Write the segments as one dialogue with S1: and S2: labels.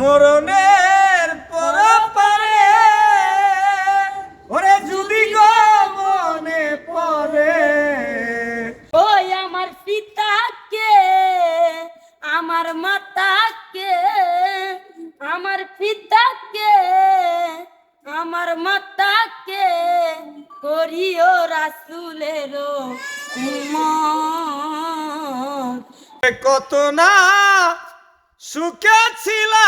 S1: মরণের পর পারে ওরে যদি গো মনে পড়ে।
S2: ওই আমার পিতাকে আমার মাতাকে আমার পিতাকে আমার মাতাকে করিও রাসুলের
S1: কত না সুখে ছিলাম।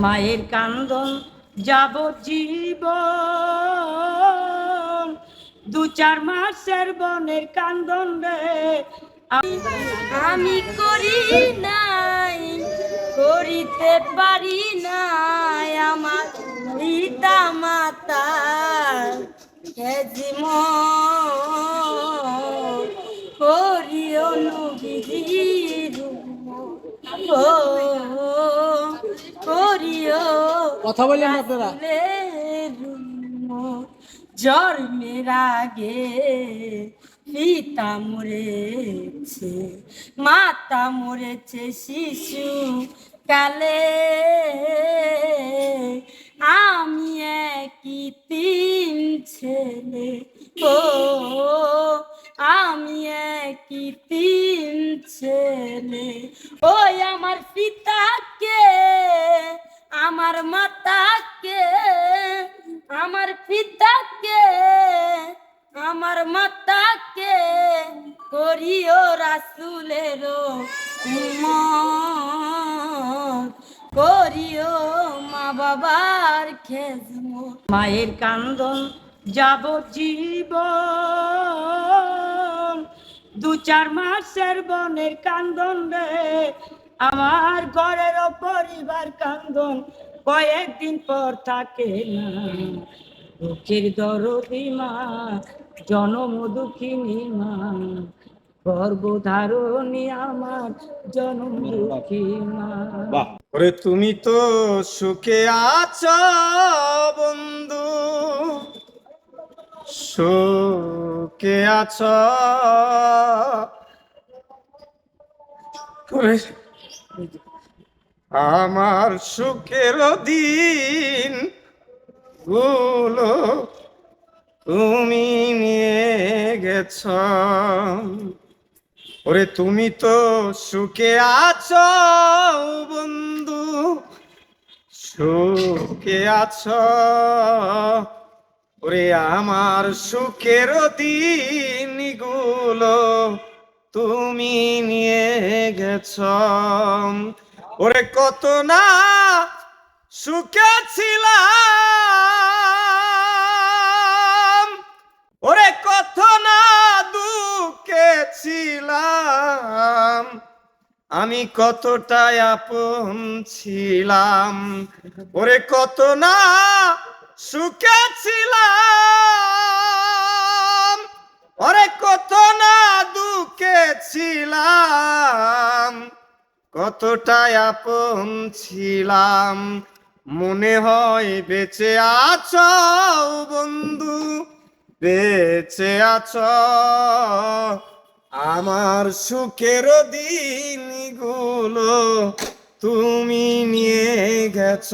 S2: মায়ের কান্দন যাব জীব দু চার মাসের বনের কান্দন রে। আমি করি নাই করিতে পারি নাই আমার পিতা মাতা হেজিম করিও
S3: কথা বলেন আপনারা।
S2: জন্মের আগে পিতা মরেছে মাতা মরেছে শিশু কালে। ছেলে ওই আমার পিতাকে, আমার মাতাকে, আমার পিতাকে, আমার মাতাকে করিও রাসুলের করিও মা বাবার খেজমো মায়ের কান্দন যাব জীবন দু চার মাসের বনের কান্দন রে। আমার ঘরের পরিবার কান্দন কয়েকদিন পর থাকে না। দুঃখের দরদি মা জনম দুঃখিনী মা। আমার জনম দুঃখী মা।
S1: ওরে তুমি তো সুখে আছো বন্ধু। সুখে আছ? আমার সুখের দিনগুলো তুমি নিয়ে গেছ। ওরে তুমি তো সুখে আছো বন্ধু সুখে আছো। ওরে আমার সুখের দিন দিনগুলো তুমি নিয়ে গেছ। ওরে কত না সুখে ছিলাম। ওরে কত না দুঃখে ছিলাম। আমি কতটাই আপন ছিলাম। ওরে কত না সুখে ছিলাম। ওরে কত না দুঃখে ছিলাম। কতটাই আপন ছিলাম। মনে হয় বেঁচে আছো বন্ধু, বেঁচে আছো। আমার সুখের দিনগুলো তুমি নিয়ে গেছ।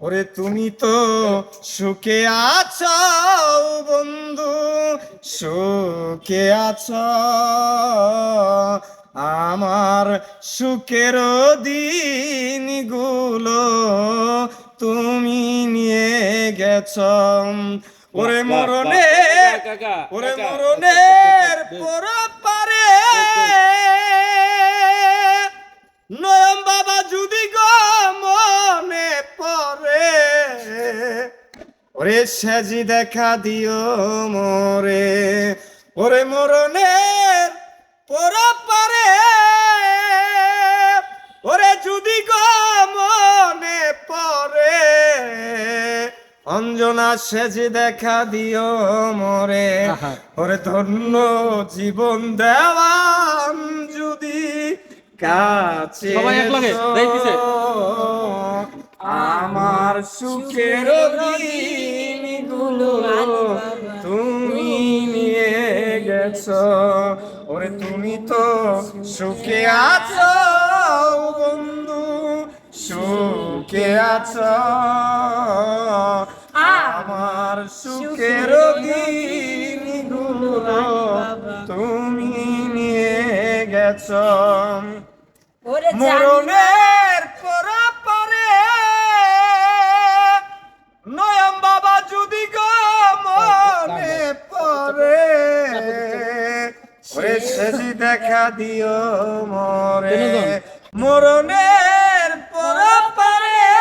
S1: ওরে তুমি তো সুখে আছো বন্ধু সুখে আছো। আমার সুখের দিনগুলো তুমি নিয়ে গেছ। ওরে মরণে ওরে মরণের পর পারে নয়ম বাবা যদি ওরে সাজি দেখা দিও মরে ওরে মরণের পর পারে ওরে যদি গো মনে পরে অঞ্জনা সেজে দেখা দিও মরে ওরে ধন্য জীবন দেওয়ান যদি কাছে
S3: সবাই এক লগে,
S1: আমার সুখের দিনগুলো তুমি নিয়ে গেছ। ওরে তুমি তো সুখে আছো বন্ধু সুখে আছো। আমার সুখের দিনগুলো তুমি নিয়ে গেছ। মরণের দেখা দিও মরে। মরণের পরে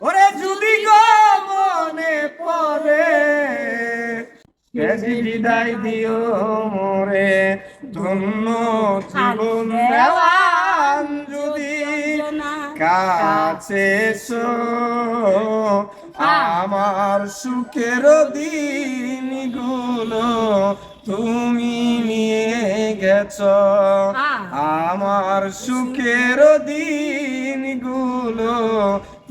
S1: ওরে যদি গো মনে পড়ে কেজি বিদায় দিও মোরে ধন্য জীবন দেওয়ান যদি কাছে আমার সুখের দিন দিনগুলো তুমি নিয়ে গেছ। আমার সুখের দিনগুলো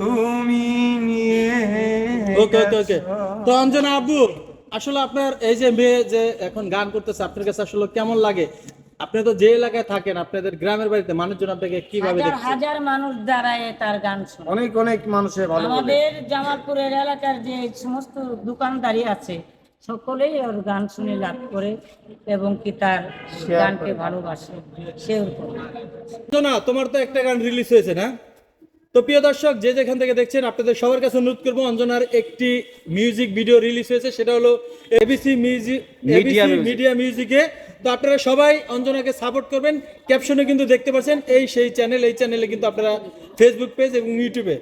S1: তুমি নিয়ে
S3: ওকে ওকে ওকে। তো অঞ্জনা আব্বু আসলে আপনার এই যে মেয়ে যে এখন গান করতেছে আপনার কাছে আসলে কেমন লাগে? আপনি তো যে এলাকায় থাকেন আপনাদের গ্রামের বাড়িতে মানুষজন আপনাকে কীভাবে দেখছে?
S2: হাজার মানুষ দাঁড়ায় তার গান শুনে।
S1: অনেক অনেক মানুষের ভালো
S2: আমাদের জামালপুরের এলাকার যে সমস্ত দোকানদারি আছে সকলেই ওর গান শুনে লাভ করে এবং কি তার গানকে ভালোবাসে। সেও করে।
S3: অঞ্জনা তোমার তো একটা গান রিলিজ হয়েছে না? তো প্রিয় দর্শক যে যেখান থেকে দেখছেন আপনাদের সবার কাছে অনুরোধ করব অঞ্জনার একটি মিউজিক ভিডিও রিলিজ হয়েছে সেটা হলো এবিসি মিউজিক মিডিয়া মিউজিকে তো আপনারা সবাই অঞ্জনাকে সাপোর্ট করবেন। ক্যাপশনে কিন্তু দেখতে পাচ্ছেন এই সেই চ্যানেল এই চ্যানেলে কিন্তু আপনারা ফেসবুক পেজ এবং ইউটিউবে